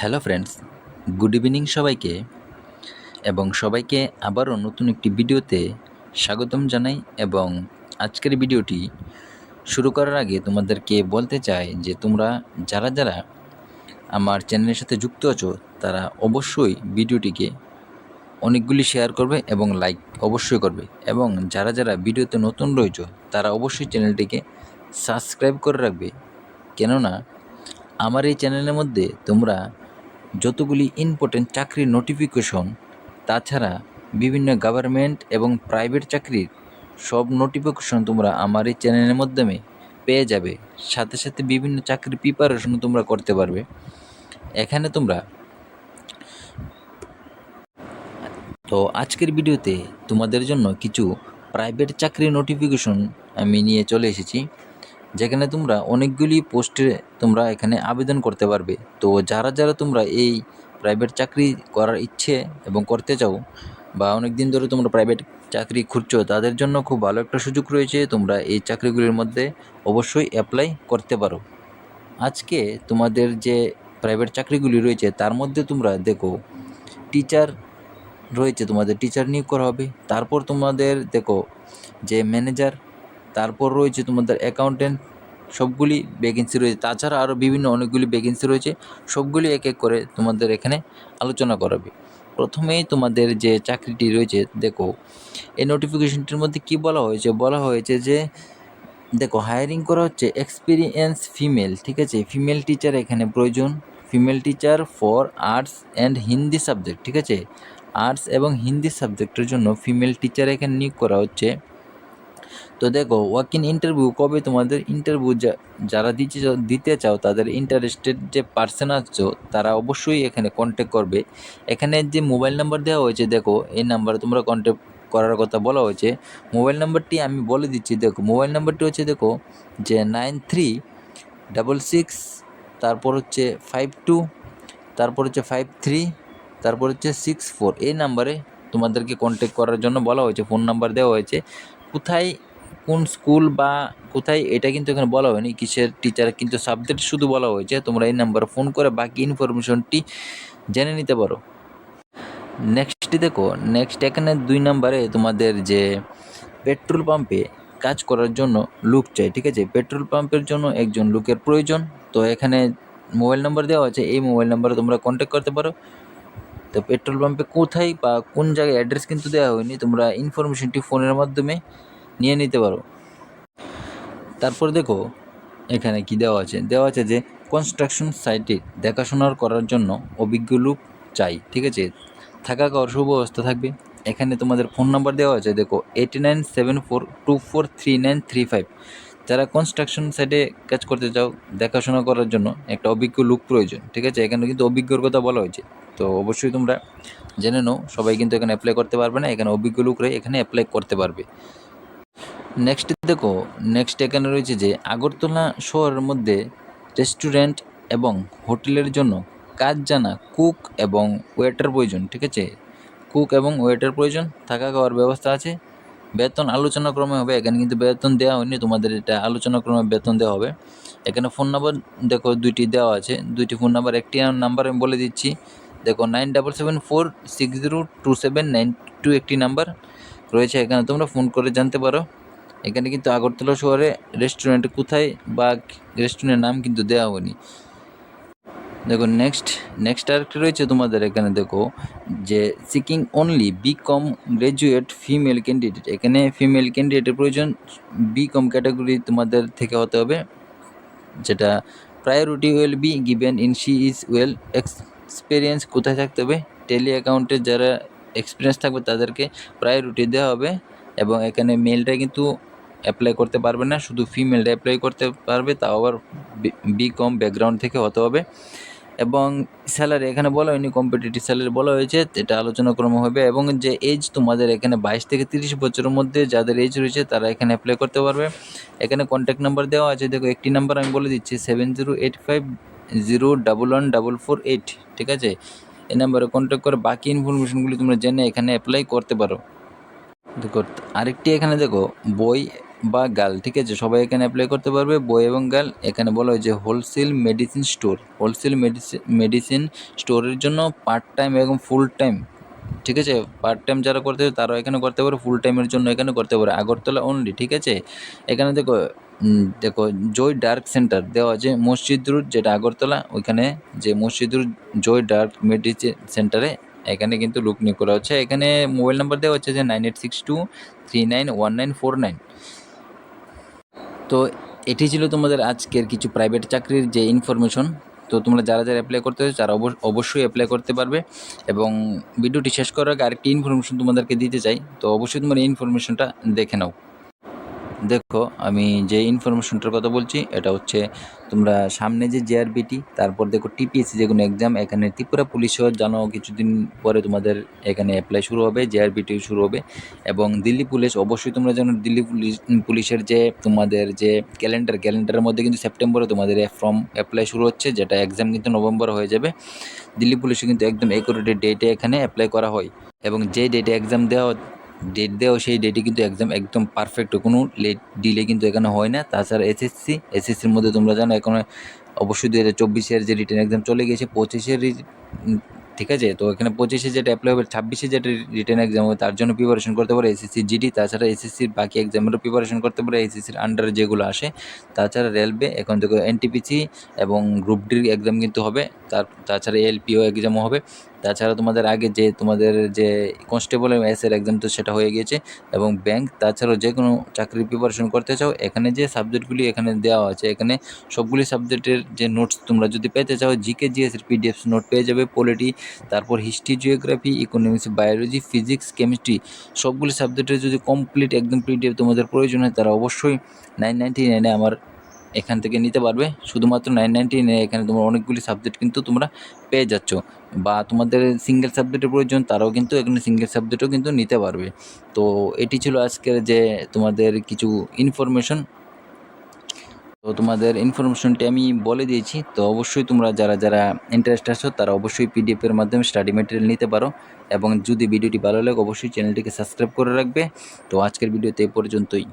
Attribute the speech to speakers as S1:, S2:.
S1: Hello friends, good evening সবাইকে এবং সবাইকে আবারও নতুন একটি ভিডিওতে স্বাগতম জানাই এবং আজকের ভিডিওটি শুরু করার আগে তোমাদেরকে বলতে চাই যে তোমরা যারা যারা আমার চ্যানেলের সাথে যুক্ত আছো, তারা অবশ্যই ভিডিওটিকে অনেকগুলি শেয়ার করবে এবং লাইক অবশ্যই করবে এবং যারা যারা ভিডিওতে নতুন রয়েছে, তারা অবশ্যই চ্যানেলটিকে সাবস্ক্রাইব করে রাখবে। কেননা, আমার এই চ্যানেলের মধ্যে তোমরা যতগুলি ইম্পর্টেন্ট চাকরির নোটিফিকেশন তাছাড়া বিভিন্ন গভর্নমেন্ট এবং প্রাইভেট চাকরির সব নোটিফিকেশন তোমরা আমার এই চ্যানেলের মাধ্যমে পেয়ে যাবে। সাথে সাথে বিভিন্ন চাকরির প্রিপারেশনও তোমরা করতে পারবে। এখানে তোমরা তো আজকের ভিডিওতে তোমাদের জন্য কিছু প্রাইভেট চাকরির নোটিফিকেশন আমি নিয়ে চলে এসেছি। যেখানে তোমরা অনেকগুলি পোস্টে তোমরা এখানে আবেদন করতে পারবে। তো যারা যারা তোমরা এই প্রাইভেট চাকরি করার ইচ্ছে এবং করতে চাও বা অনেক দিন ধরে তোমরা প্রাইভেট চাকরি খুঁজছো, তাদের জন্য খুব ভালো একটা সুযোগ রয়েছে তোমরা এই চাকরিগুলির মধ্যে অবশ্যই অ্যাপ্লাই করতে পারো। আজকে তোমাদের যে প্রাইভেট চাকরিগুলি রয়েছে, তার মধ্যে তোমরা দেখো টিচার রয়েছে তোমাদের টিচার নিয়োগ করা হবে। তারপর তোমাদের দেখো যে ম্যানেজার তারপর রয়েছে তোমাদের অ্যাকাউন্টেন্ট সবগুলি ভ্যাকেন্সি রয়েছে। তাছাড়া আরও বিভিন্ন অনেকগুলি ভ্যাকেন্সি রয়েছে। সবগুলি এক এক করে তোমাদের এখানে আলোচনা করাবে। প্রথমেই তোমাদের যে চাকরিটি রয়েছে, দেখো, এই নোটিফিকেশনটির মধ্যে কি বলা হয়েছে? বলা হয়েছে যে, দেখো হায়ারিং করা হচ্ছে এক্সপিরিয়েন্স ফিমেল ঠিক আছে? ফিমেল টিচার এখানে প্রয়োজন। Female teacher for arts and Hindi subject ঠিক আছে? আর্টস এবং হিন্দি সাবজেক্টের জন্য ফিমেল টিচার এখানে নিয়োগ করা হচ্ছে। তো দেখো ওয়াক ইন ইন্টারভিউ কবে তোমাদের ইন্টারভিউ যারা দিতে দিতে চাও, তাদের ইন্টারেস্টেড যে পার্সন আসছো, তারা অবশ্যই এখানে কন্ট্যাক্ট করবে। এখানে যে মোবাইল নাম্বার দেওয়া হয়েছে, দেখো, এই নাম্বারে তোমরা কন্ট্যাক্ট করার কথা বলা হয়েছে। মোবাইল নাম্বারটি আমি বলে দিচ্ছি, দেখো মোবাইল নাম্বারটি হচ্ছে, দেখো, যে নাইন থ্রি ডাবল সিক্স তারপর হচ্ছে ফাইভ টু তারপর হচ্ছে ফাইভ থ্রি তারপর হচ্ছে সিক্স ফোর এই নাম্বারে তোমাদেরকে কন্ট্যাক্ট করার জন্য বলা হয়েছে ফোন নাম্বার দেওয়া হয়েছে। কোথায় কোন স্কুল বা কোথায় এটা কিন্তু এখানে বলা হয়নি, কিসের টিচার কিন্তু সাবজেক্ট শুধু বলা হয়েছে, তোমরা এই নাম্বারে ফোন করে বাকি ইনফরমেশনটি জেনে নিতে পারো। নেক্সট দেখো নেক্সট এখানে দুই নাম্বারে তোমাদের যে পেট্রোল পাম্পে কাজ করার জন্য লুক চাই, ঠিক আছে? পেট্রোল পাম্পের জন্য একজন লুকের প্রয়োজন। তো এখানে মোবাইল নাম্বার দেওয়া আছে, এই মোবাইল নাম্বারে তোমরা কন্ট্যাক্ট করতে পারো। তো পেট্রোল পাম্পে কোথায় বা কোন জায়গায় অ্যাড্রেস কিন্তু দেওয়া হয়নি, তোমরা ইনফরমেশনটি ফোনের মাধ্যমে নিয়ে নিতে পারো। তারপর দেখো, এখানে কি দেওয়া আছে? দেওয়া আছে যে কনস্ট্রাকশন সাইটে দেখাশোনার করার জন্য অভিজ্ঞ লোক চাই, ঠিক আছে? থাকা খাওয়ার সুব্যবস্থা থাকবে। এখানে তোমাদের ফোন নাম্বার দেওয়া আছে, দেখো eight nine seven four two four three nine three five যারা কনস্ট্রাকশন সাইটে কাজ করতে চাও, দেখাশোনা করার জন্য একটা অভিজ্ঞ লোক প্রয়োজন, ঠিক আছে? এখানে কিন্তু অভিজ্ঞর কথা বলা হয়েছে। তো অবশ্যই তোমরা জেনে নাও, সবাই কিন্তু এখানে অ্যাপ্লাই করতে পারবে না, এখানে অভিজ্ঞ লোকরাই এখানে অ্যাপ্লাই করতে পারবে। নেক্সট দেখো নেক্সট এখানে রয়েছে যে আগরতলা শহরের মধ্যে রেস্টুরেন্ট এবং হোটেলের জন্য কাজ জানা কুক এবং ওয়েটার প্রয়োজন, ঠিক আছে? কুক এবং ওয়েটার প্রয়োজন, থাকা খাওয়ার ব্যবস্থা আছে। বেতন আলোচনা ক্রমে হবে, এখানে কিন্তু বেতন দেওয়া হয়নি, তোমাদের এটা আলোচনা ক্রমে বেতন দেওয়া হবে। এখানে ফোন নাম্বার দেখো, দুইটি দেওয়া আছে, দুইটি ফোন নাম্বার একটি নাম্বার আমি বলে দিচ্ছি। দেখো nine double seven four six zero two seven nine two একটি নাম্বার রয়েছে এখানে, তোমরা ফোন করে জানতে পারো। এখানে কিন্তু আগরতলা শহরে রেস্টুরেন্ট কোথায় বা রেস্টুরেন্টের নাম কিন্তু দেওয়া হয়নি। দেখো নেক্সট নেক্সট আরেকটা রয়েছে তোমাদের এখানে দেখো, যে seeking only B com graduate female candidate এখানে ফিমেল ক্যান্ডিডেটের প্রয়োজন বি কম ক্যাটাগরি তোমাদের থেকে হতে হবে, যেটা priority will be given in she is well experience কোথায় থাকতে হবে? টেলি অ্যাকাউন্টে যারা এক্সপিরিয়েন্স থাকবে তাদেরকে প্রায়োরিটি দেওয়া হবে এবং এখানে মেলটা কিন্তু অ্যাপ্লাই করতে পারবে না। শুধু ফিমেলটা অ্যাপ্লাই করতে পারবে, তাও আবার বি কম ব্যাকগ্রাউন্ড থেকে হতে হবে। এবং স্যালারি এখানে বলা হয়নি কম্পিটিটিভ স্যালারি বলা হয়েছে, এটা আলোচনা ক্রম হবে। এবং যে এজ তোমাদের এখানে বাইশ থেকে তিরিশ বছরের মধ্যে যাদের এজ রয়েছে, তারা এখানে অ্যাপ্লাই করতে পারবে। এখানে কন্ট্যাক্ট নাম্বার দেওয়া আছে। দেখো, একটি নাম্বার আমি বলে দিচ্ছি seven zero eight five zero double one double four eight ঠিক আছে? এই নাম্বারে কন্ট্যাক্ট করে বাকি ইনফরমেশনগুলি তোমরা জেনে এখানে অ্যাপ্লাই করতে পারো। দেখো, আরেকটি এখানে দেখো, বই বা গার্ল ঠিক আছে? সবাই এখানে অ্যাপ্লাই করতে পারবে, বই এবং গার্ল এখানে বলা হয় যে wholesale medicine store wholesale medicine medicine স্টোরের জন্য পার্ট টাইম এবং ফুল টাইম ঠিক আছে? পার্ট টাইম যারা করতে তারাও এখানে করতে পারে ফুল টাইমের জন্য এখানে করতে পারে। আগরতলা অনলি ঠিক আছে? এখানে দেখো দেখো, জয় ডার্ক সেন্টার দেওয়া আছে মসজিদ রোড যেটা আগরতলা, ওইখানে যে মসজিদ রোড জয় ডার্ক মেডিসিন সেন্টারে, এখানে কিন্তু লুক নিয়োগ করা হচ্ছে। এখানে মোবাইল নাম্বার দেওয়া হচ্ছে যে nine eight six two three nine one nine four nine তো এটি ছিল তোমাদের আজকের কিছু প্রাইভেট চাকরির যে ইনফরমেশন তো তোমরা যারা যারা অ্যাপ্লাই করতে চাও, তারা অবশ্য- অবশ্যই অ্যাপ্লাই করতে পারবে। এবং ভিডিওটি শেষ করার আগে আরেকটি ইনফরমেশন তোমাদেরকে দিতে চাই। তো অবশ্যই তোমার এই ইনফরমেশনটা দেখে নাও। দেখো, আমি যে ইনফরমেশনটার কথা বলছি, এটা হচ্ছে তোমরা সামনে যে জেআরবিটি তারপর দেখো টিপিএসসি যে কোনো এক্সাম এখানে ত্রিপুরা পুলিশও জানো কিছুদিন পরে তোমাদের এখানে অ্যাপ্লাই শুরু হবে জেআরবিটি শুরু হবে। এবং দিল্লি পুলিশ অবশ্যই তোমরা জানো দিল্লি পুলিশ পুলিশের যে তোমাদের যে ক্যালেন্ডার ক্যালেন্ডারের মধ্যে কিন্তু সেপ্টেম্বরে তোমাদের ফর্ম অ্যাপ্লাই শুরু হচ্ছে, যেটা এক্সাম কিন্তু নভেম্বর হয়ে যাবে। দিল্লি পুলিশে কিন্তু একদম একুরেট ডেটে এখানে অ্যাপ্লাই করা হয়। এবং যে ডেটে এক্সাম দেওয়া ডেট দেওয়া সেই ডেটে কিন্তু এক্সাম একদম পারফেক্ট কোনো লেট ডিলে কিন্তু এখানে হয় না। তাছাড়া এসএসসি এসএসসির মধ্যে তোমরা জানো, এখন অবশ্যই দু হাজার চব্বিশের যে রিটার্ন এক্সাম চলে গেছে পঁচিশের ঠিক আছে? তো এখানে পঁচিশে যেটা অ্যাপ্লাই হবে, ছাব্বিশে যেটা রিটার্ন এক্সাম হবে, তার জন্য প্রিপারেশন করতে পারে এসএসসি জিডি তাছাড়া এসএসসির বাকি এক্সামেরও প্রিপারেশন করতে পারে এসএসসির আন্ডারে যেগুলো আসে। তাছাড়া রেলওয়ে এখন থেকে এনটিপিসি এবং গ্রুপ ডির এক্সাম কিন্তু হবে, তার তাছাড়া এলপিও এক্সামও হবে। তাছাড়া তোমাদের আগে যে তোমাদের যে কনস্টেবল এবং এসের এক্সাম তো সেটা হয়ে গিয়েছে এবং ব্যাংক তাছাড়াও যে কোনো চাকরির প্রিপারেশন করতে চাও, এখানে যে সাবজেক্টগুলি এখানে দেওয়া আছে, এখানে সবগুলি সাবজেক্টের যে নোটস তোমরা যদি পেতে চাও জিকে জিএসের পিডিএফ নোট পেয়ে যাবে পলিটি তারপর history geography economics biology physics chemistry সবগুলি সাবজেক্টের যদি কমপ্লিট একদম পিডিএফ তোমাদের প্রয়োজন হয়, তারা অবশ্যই নাইন নাইনটি নাইনে আমার এখান থেকে নিতে পারবে। শুধুমাত্র নাইন নাইনটি নাইনে এখানে তোমার অনেকগুলি সাবজেক্ট কিন্তু তোমরা পেয়ে যাচ্ছ। বা তোমাদের সিঙ্গেল সাবজেক্টের প্রয়োজন, তারাও কিন্তু এখানে সিঙ্গেল সাবজেক্টও কিন্তু নিতে পারবে। তো এটি ছিল আজকের যে তোমাদের কিছু ইনফরমেশন তো তোমাদের ইনফরমেশনটি আমি বলে দিয়েছি। তো অবশ্যই তোমরা যারা যারা ইন্টারেস্ট আছো, তারা অবশ্যই পিডিএফের মাধ্যমে স্টাডি মেটেরিয়াল নিতে পারো। এবং যদি ভিডিওটি ভালো লাগে, অবশ্যই চ্যানেলটিকে সাবস্ক্রাইব করে রাখবে। তো আজকের ভিডিওতে এ পর্যন্তই।